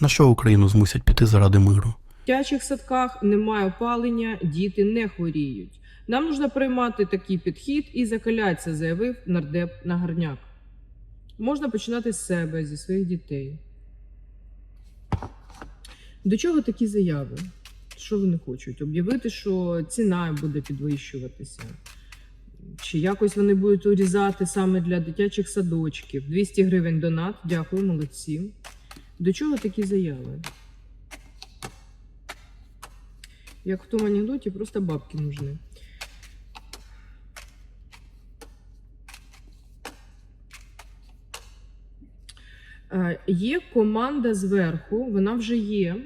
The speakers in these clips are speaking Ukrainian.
На що Україну змусять піти заради миру? В дитячих садках немає опалення, діти не хворіють. Нам нужно приймати такий підхід і закалятися, заявив нардеп Нагарняк. Можна починати з себе, зі своїх дітей. До чого такі заяви? Що вони хочуть? Об'явити, що ціна буде підвищуватися. Чи якось вони будуть урізати саме для дитячих садочків? 200 гривень донат. Дякую, молодці. До чого такі заяви? Як в тому анекдоті, просто бабки нужны. Є команда зверху, вона вже є.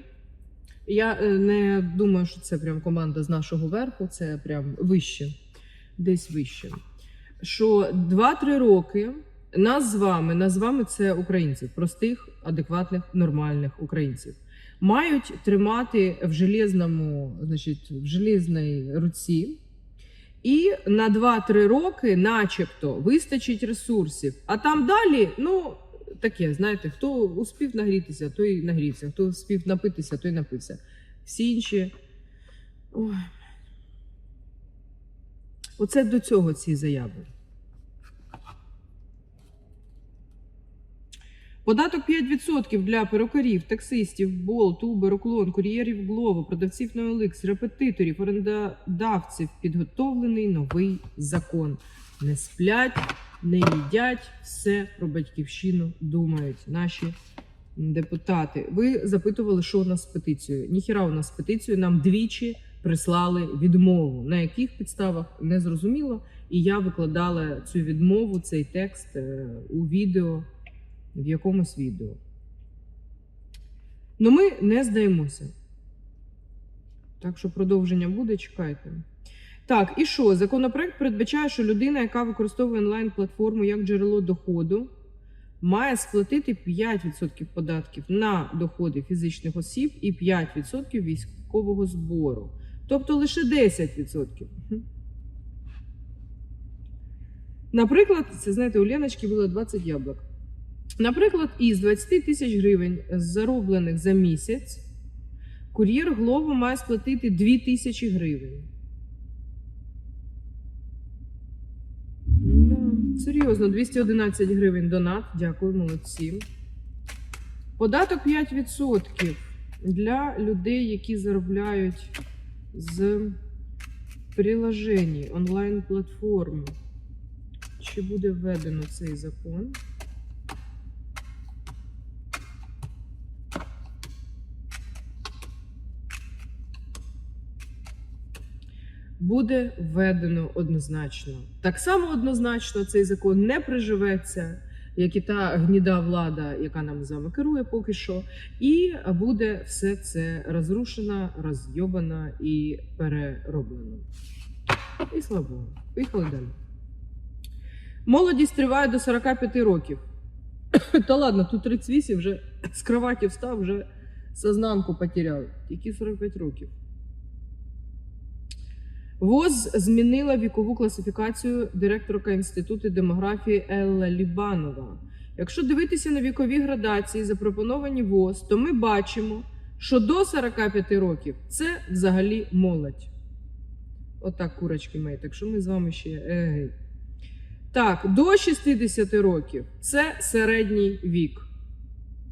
Я е, не думаю, що це прям команда з нашого верху, це прям вище, десь вище. Що 2-3 роки нас з вами, нас з вами це українців, простих, адекватних, нормальних українців, мають тримати в железному, значить, в железній руці. І на 2-3 роки, начебто, вистачить ресурсів. А там далі, ну, таке, знаєте, хто успів нагрітися, той нагрівся, хто успів напитися, той напився. Всі інші. Ой. Оце до цього ці заяви. Податок 5% для перукарів, таксистів, болт, Uber, уклон, кур'єрів Glovo, продавців на репетиторів, орендодавців. Підготовлений новий закон. Не сплять, не їдять, все про батьківщину думають наші депутати. Ви запитували, що у нас з петицією. Ніхіра у нас з петицією нам двічі прислали відмову. На яких підставах не зрозуміло. І я викладала цю відмову, цей текст е, у відео, в якомусь відео. Ну ми не здаємося. Так що продовження буде, чекайте. Так, і що? Законопроект передбачає, що людина, яка використовує онлайн-платформу як джерело доходу, має сплатити 5% податків на доходи фізичних осіб і 5% військового збору. Тобто лише 10%. Наприклад, це знаєте, у Леночки було 20 яблук. Наприклад, із 20 тисяч гривень, зароблених за місяць, кур'єр Глово має сплатити 2 тисячі гривень. Да, серйозно, 211 гривень донат. Дякую, молодці. Податок 5% для людей, які заробляють з приложень онлайн-платформи. Чи буде введено цей закон? Буде введено однозначно. Так само однозначно цей закон не приживеться, як і та гніда влада, яка нам з керує поки що, і буде все це розрушено, розйобано і перероблено. І слава Богу. Поїхали далі. Молодість триває до 45 років. Та ладно, тут 38 вже з кроваті встав, вже сознанку потеряв. Тільки 45 років. ВОЗ змінила вікову класифікацію директорка Інституту демографії Елла Лібанова. Якщо дивитися на вікові градації, запропоновані ВОЗ, то ми бачимо, що до 45 років це взагалі молодь. Отак, курочки мої, так що ми з вами ще. Егей. Так, до 60 років це середній вік.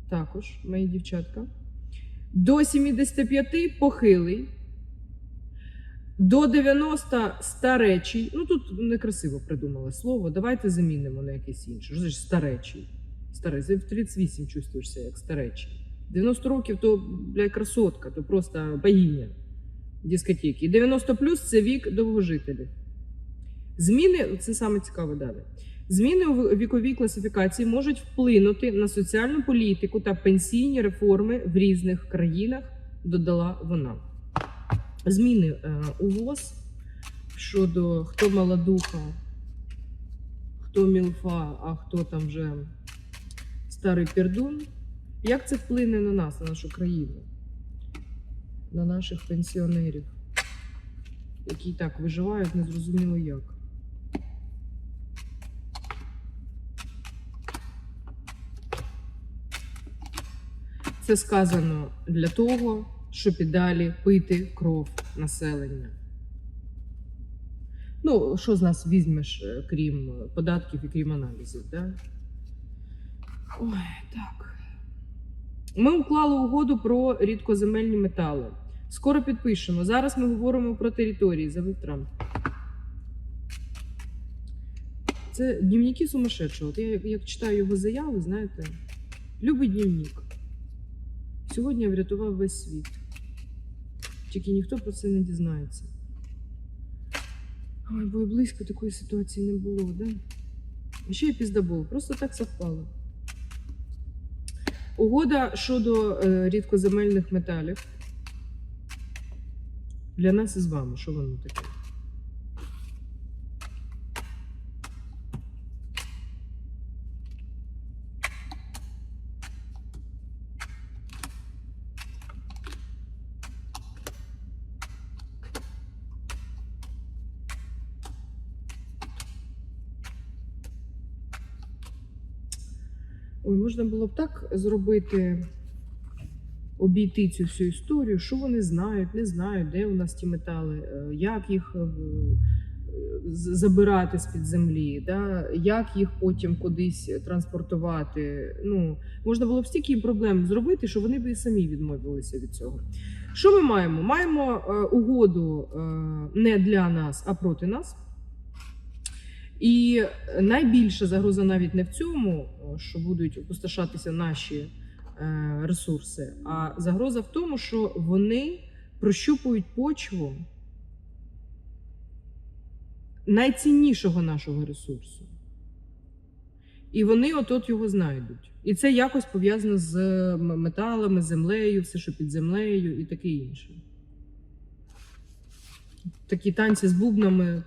Також, мої дівчатка. До 75 похилий. До 90 старечий. Ну тут некрасиво придумали слово. Давайте замінимо на якесь інше. Що значить старечий? Старий. В 38 чувствуєшся як старечий. 90 років то бля, красотка, то просто богиня дискотеки. І 90 плюс це вік довгожителів. Зміни, це саме цікаве далі. Зміни у віковій класифікації можуть вплинути на соціальну політику та пенсійні реформи в різних країнах, додала вона. Зміни е, у ВОЗ щодо хто молодуха, хто мілфа, а хто там вже старий пердун. Як це вплине на нас, на нашу країну, на наших пенсіонерів, які так виживають, незрозуміло як. Це сказано для того, щоб і далі пити кров населення. Ну, що з нас візьмеш, е, крім податків і крім аналізів, да? Ой, так. Ми уклали угоду про рідкоземельні метали. Скоро підпишемо. Зараз ми говоримо про території, завив Трамп. Це дневники сумасшедшого. От я як читаю його заяви, знаєте, любий дневник. Сьогодні я врятував весь світ. Тільки ніхто про це не дізнається. Ой, бо і близько такої ситуації не було, да? Ще й піздабол, просто так совпало. Угода щодо е, рідкоземельних металів. Для нас із вами, що воно таке? Ой, можна було б так зробити, обійти цю всю історію, що вони знають, не знають, де у нас ті метали, е, як їх е, забирати з-під землі, да? як їх потім кудись транспортувати. Ну, можна було б стільки проблем зробити, що вони б і самі відмовилися від цього. Що ми маємо? Маємо е, угоду не для нас, а проти нас. І найбільша загроза навіть не в цьому, що будуть опустошатися наші е, ресурси, а загроза в тому, що вони прощупують почву найціннішого нашого ресурсу. І вони от-от його знайдуть. І це якось пов'язано з металами, землею, все, що під землею і таке інше. Такі танці з бубнами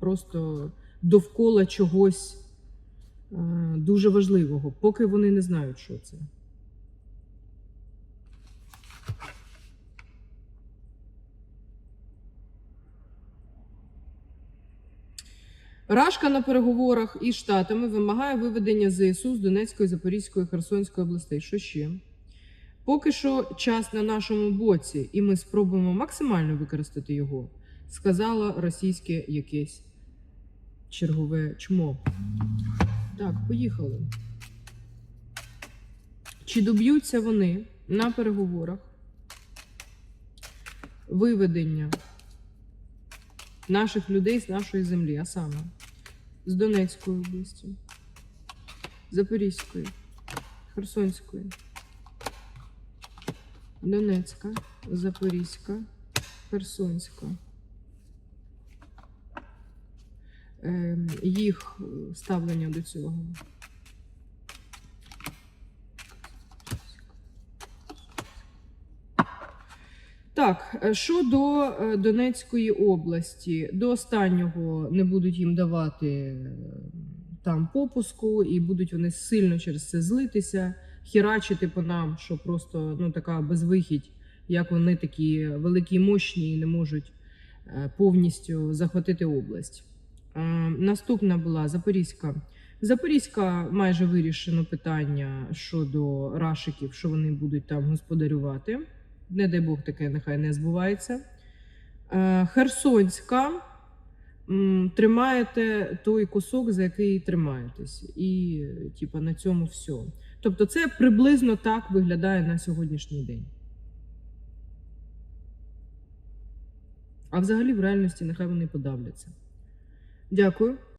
просто довкола чогось е, дуже важливого, поки вони не знають, що це. Рашка на переговорах із Штатами вимагає виведення ЗСУ з Донецької, Запорізької, Херсонської областей. Що ще? Поки що час на нашому боці, і ми спробуємо максимально використати його, сказала російське якесь чергове чмо. Так, поїхали. Чи доб'ються вони на переговорах виведення наших людей з нашої землі, а саме з Донецької області, Запорізької, Херсонської, Донецька, Запорізька, Херсонська. Їх е, ставлення до цього. Так, е, щодо е, Донецької області, до останнього не будуть їм давати там попуску, і будуть вони сильно через це злитися, хірачити по нам, що просто ну така безвихідь, як вони такі великі мощні і не можуть повністю захватити область. Е, Наступна була Запорізька. Запорізька майже вирішено питання щодо рашиків, що вони будуть там господарювати. Не дай Бог таке нехай не збувається. Е, Херсонська. Тримаєте той кусок, за який тримаєтесь. І, типа, на цьому все. Тобто, це приблизно так виглядає на сьогоднішній день. А взагалі, в реальності, нехай вони подавляться. Дякую.